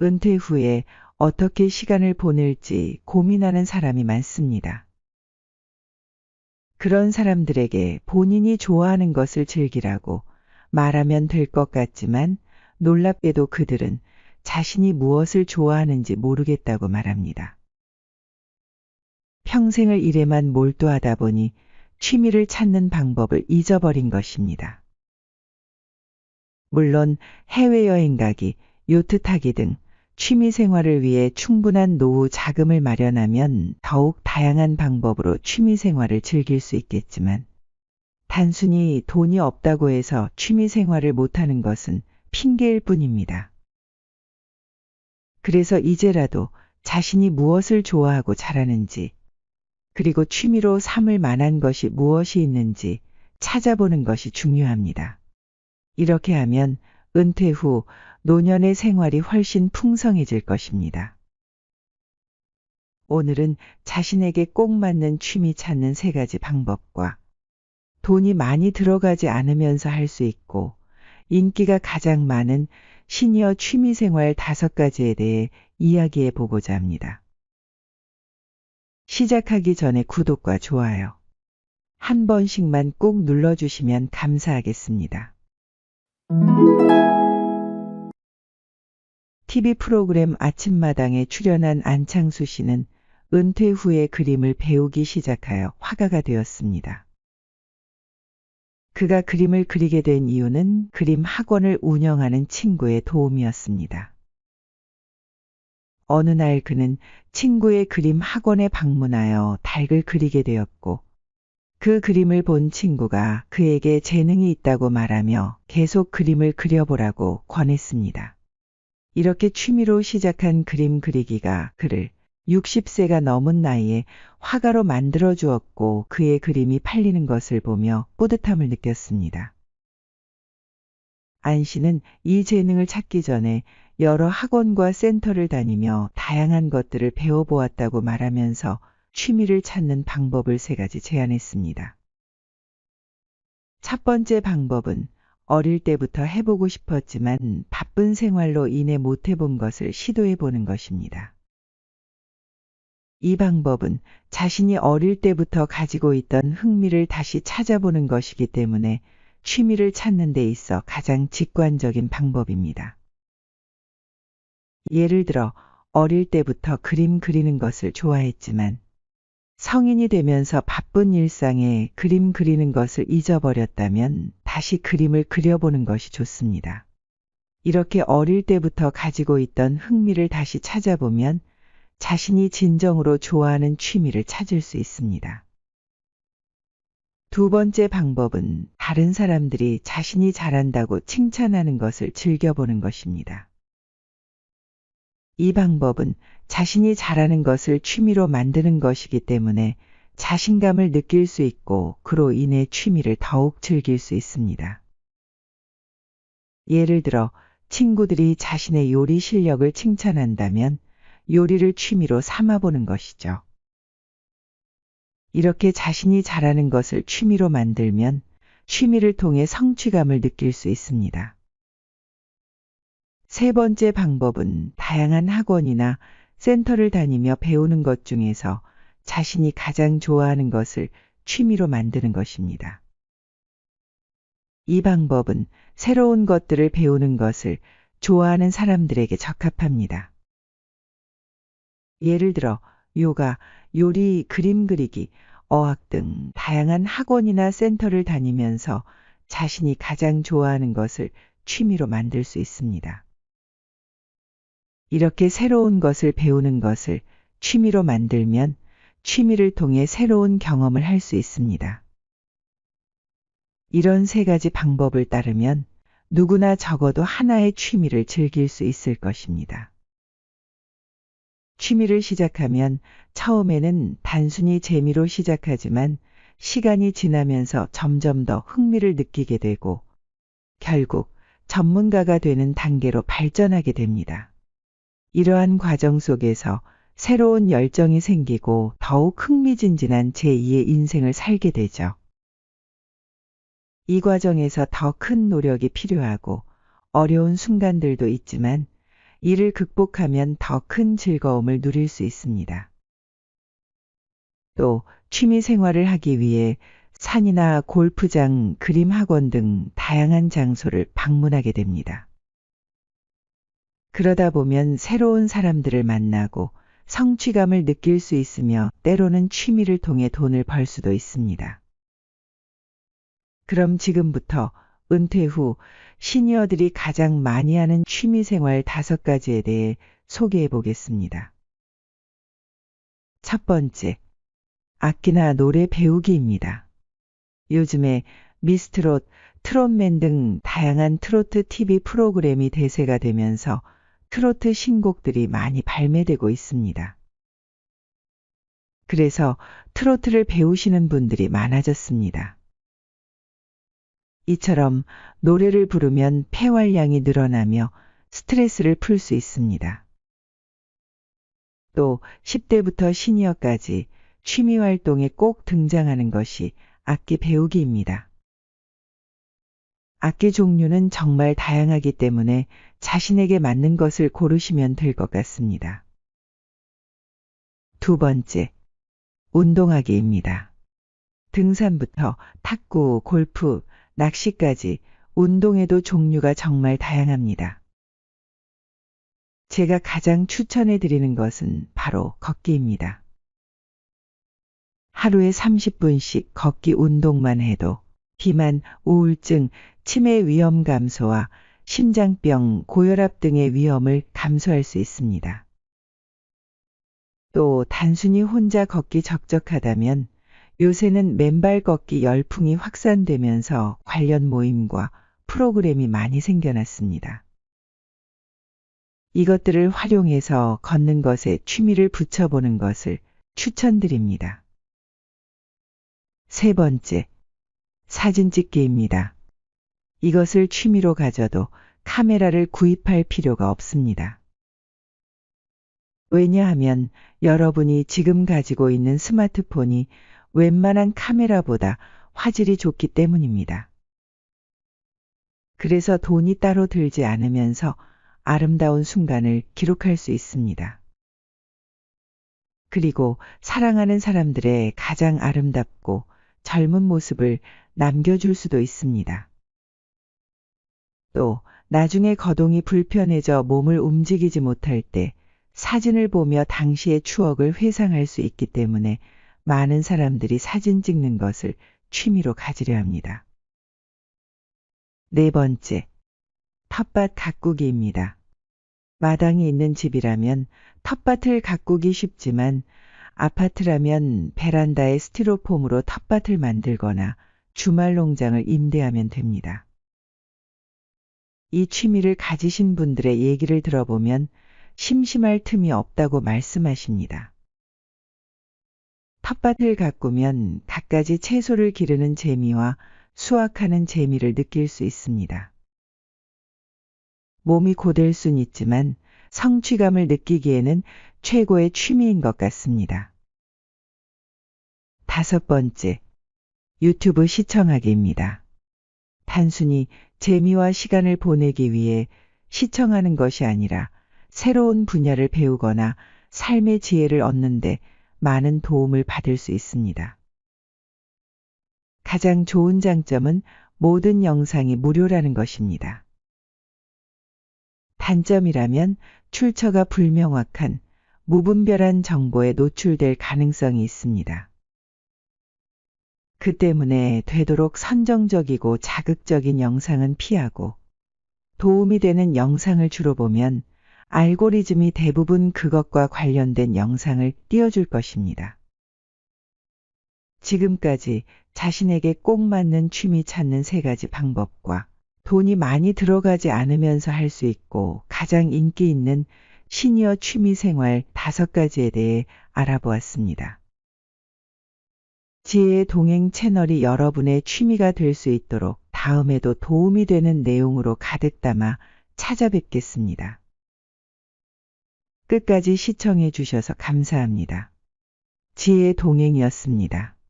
은퇴 후에 어떻게 시간을 보낼지 고민하는 사람이 많습니다. 그런 사람들에게 본인이 좋아하는 것을 즐기라고 말하면 될 것 같지만 놀랍게도 그들은 자신이 무엇을 좋아하는지 모르겠다고 말합니다. 평생을 일에만 몰두하다 보니 취미를 찾는 방법을 잊어버린 것입니다. 물론 해외여행 가기, 요트 타기 등 취미 생활을 위해 충분한 노후 자금을 마련하면 더욱 다양한 방법으로 취미 생활을 즐길 수 있겠지만 단순히 돈이 없다고 해서 취미 생활을 못하는 것은 핑계일 뿐입니다. 그래서 이제라도 자신이 무엇을 좋아하고 잘하는지 그리고 취미로 삼을 만한 것이 무엇이 있는지 찾아보는 것이 중요합니다. 이렇게 하면 은퇴 후 노년의 생활이 훨씬 풍성해질 것입니다. 오늘은 자신에게 꼭 맞는 취미 찾는 세 가지 방법과 돈이 많이 들어가지 않으면서 할 수 있고 인기가 가장 많은 시니어 취미 생활 다섯 가지에 대해 이야기해 보고자 합니다. 시작하기 전에 구독과 좋아요 한 번씩만 꼭 눌러주시면 감사하겠습니다. TV 프로그램 아침마당에 출연한 안창수 씨는 은퇴 후에 그림을 배우기 시작하여 화가가 되었습니다. 그가 그림을 그리게 된 이유는 그림 학원을 운영하는 친구의 도움이었습니다. 어느 날 그는 친구의 그림 학원에 방문하여 닭을 그리게 되었고 그 그림을 본 친구가 그에게 재능이 있다고 말하며 계속 그림을 그려보라고 권했습니다. 이렇게 취미로 시작한 그림 그리기가 그를 60세가 넘은 나이에 화가로 만들어 주었고 그의 그림이 팔리는 것을 보며 뿌듯함을 느꼈습니다. 안 씨는 이 재능을 찾기 전에 여러 학원과 센터를 다니며 다양한 것들을 배워보았다고 말하면서 취미를 찾는 방법을 세 가지 제안했습니다. 첫 번째 방법은 어릴 때부터 해보고 싶었지만 바쁜 생활로 인해 못해본 것을 시도해보는 것입니다. 이 방법은 자신이 어릴 때부터 가지고 있던 흥미를 다시 찾아보는 것이기 때문에 취미를 찾는 데 있어 가장 직관적인 방법입니다. 예를 들어 어릴 때부터 그림 그리는 것을 좋아했지만 성인이 되면서 바쁜 일상에 그림 그리는 것을 잊어버렸다면 다시 그림을 그려보는 것이 좋습니다. 이렇게 어릴 때부터 가지고 있던 흥미를 다시 찾아보면 자신이 진정으로 좋아하는 취미를 찾을 수 있습니다. 두 번째 방법은 다른 사람들이 자신이 잘한다고 칭찬하는 것을 즐겨보는 것입니다. 이 방법은 자신이 잘하는 것을 취미로 만드는 것이기 때문에 자신감을 느낄 수 있고 그로 인해 취미를 더욱 즐길 수 있습니다. 예를 들어 친구들이 자신의 요리 실력을 칭찬한다면 요리를 취미로 삼아보는 것이죠. 이렇게 자신이 잘하는 것을 취미로 만들면 취미를 통해 성취감을 느낄 수 있습니다. 세 번째 방법은 다양한 학원이나 센터를 다니며 배우는 것 중에서 자신이 가장 좋아하는 것을 취미로 만드는 것입니다. 이 방법은 새로운 것들을 배우는 것을 좋아하는 사람들에게 적합합니다. 예를 들어 요가, 요리, 그림 그리기, 어학 등 다양한 학원이나 센터를 다니면서 자신이 가장 좋아하는 것을 취미로 만들 수 있습니다. 이렇게 새로운 것을 배우는 것을 취미로 만들면 취미를 통해 새로운 경험을 할 수 있습니다. 이런 세 가지 방법을 따르면 누구나 적어도 하나의 취미를 즐길 수 있을 것입니다. 취미를 시작하면 처음에는 단순히 재미로 시작하지만 시간이 지나면서 점점 더 흥미를 느끼게 되고 결국 전문가가 되는 단계로 발전하게 됩니다. 이러한 과정 속에서 새로운 열정이 생기고 더욱 흥미진진한 제2의 인생을 살게 되죠. 이 과정에서 더 큰 노력이 필요하고 어려운 순간들도 있지만 이를 극복하면 더 큰 즐거움을 누릴 수 있습니다. 또 취미 생활을 하기 위해 산이나 골프장, 그림 학원 등 다양한 장소를 방문하게 됩니다. 그러다 보면 새로운 사람들을 만나고 성취감을 느낄 수 있으며 때로는 취미를 통해 돈을 벌 수도 있습니다. 그럼 지금부터 은퇴 후 시니어들이 가장 많이 하는 취미 생활 다섯 가지에 대해 소개해 보겠습니다. 첫 번째, 악기나 노래 배우기입니다. 요즘에 미스트롯, 트롯맨 등 다양한 트로트 TV 프로그램이 대세가 되면서 트로트 신곡들이 많이 발매되고 있습니다. 그래서 트로트를 배우시는 분들이 많아졌습니다. 이처럼 노래를 부르면 폐활량이 늘어나며 스트레스를 풀 수 있습니다. 또 10대부터 시니어까지 취미 활동에 꼭 등장하는 것이 악기 배우기입니다. 악기 종류는 정말 다양하기 때문에 자신에게 맞는 것을 고르시면 될 것 같습니다. 두 번째, 운동하기입니다. 등산부터 탁구, 골프, 낚시까지 운동에도 종류가 정말 다양합니다. 제가 가장 추천해 드리는 것은 바로 걷기입니다. 하루에 30분씩 걷기 운동만 해도 비만, 우울증, 치매 위험 감소와 심장병, 고혈압 등의 위험을 감소할 수 있습니다. 또 단순히 혼자 걷기 적적하다면 요새는 맨발 걷기 열풍이 확산되면서 관련 모임과 프로그램이 많이 생겨났습니다. 이것들을 활용해서 걷는 것에 취미를 붙여보는 것을 추천드립니다. 세 번째, 사진 찍기입니다. 이것을 취미로 가져도 카메라를 구입할 필요가 없습니다. 왜냐하면 여러분이 지금 가지고 있는 스마트폰이 웬만한 카메라보다 화질이 좋기 때문입니다. 그래서 돈이 따로 들지 않으면서 아름다운 순간을 기록할 수 있습니다. 그리고 사랑하는 사람들의 가장 아름답고 젊은 모습을 남겨줄 수도 있습니다. 또 나중에 거동이 불편해져 몸을 움직이지 못할 때 사진을 보며 당시의 추억을 회상할 수 있기 때문에 많은 사람들이 사진 찍는 것을 취미로 가지려 합니다. 네 번째, 텃밭 가꾸기입니다. 마당이 있는 집이라면 텃밭을 가꾸기 쉽지만 아파트라면 베란다에 스티로폼으로 텃밭을 만들거나 주말 농장을 임대하면 됩니다. 이 취미를 가지신 분들의 얘기를 들어보면 심심할 틈이 없다고 말씀하십니다. 텃밭을 가꾸면 갖가지 채소를 기르는 재미와 수확하는 재미를 느낄 수 있습니다. 몸이 고될 순 있지만 성취감을 느끼기에는 최고의 취미인 것 같습니다. 다섯 번째, 유튜브 시청하기입니다. 단순히 재미와 시간을 보내기 위해 시청하는 것이 아니라 새로운 분야를 배우거나 삶의 지혜를 얻는데 많은 도움을 받을 수 있습니다. 가장 좋은 장점은 모든 영상이 무료라는 것입니다. 단점이라면 출처가 불명확한 무분별한 정보에 노출될 가능성이 있습니다. 그 때문에 되도록 선정적이고 자극적인 영상은 피하고 도움이 되는 영상을 주로 보면 알고리즘이 대부분 그것과 관련된 영상을 띄워줄 것입니다. 지금까지 자신에게 꼭 맞는 취미 찾는 세 가지 방법과 돈이 많이 들어가지 않으면서 할 수 있고 가장 인기 있는 시니어 취미 생활 다섯 가지에 대해 알아보았습니다. 지혜의 동행 채널이 여러분의 취미가 될 수 있도록 다음에도 도움이 되는 내용으로 가득 담아 찾아뵙겠습니다. 끝까지 시청해 주셔서 감사합니다. 지혜의 동행이었습니다.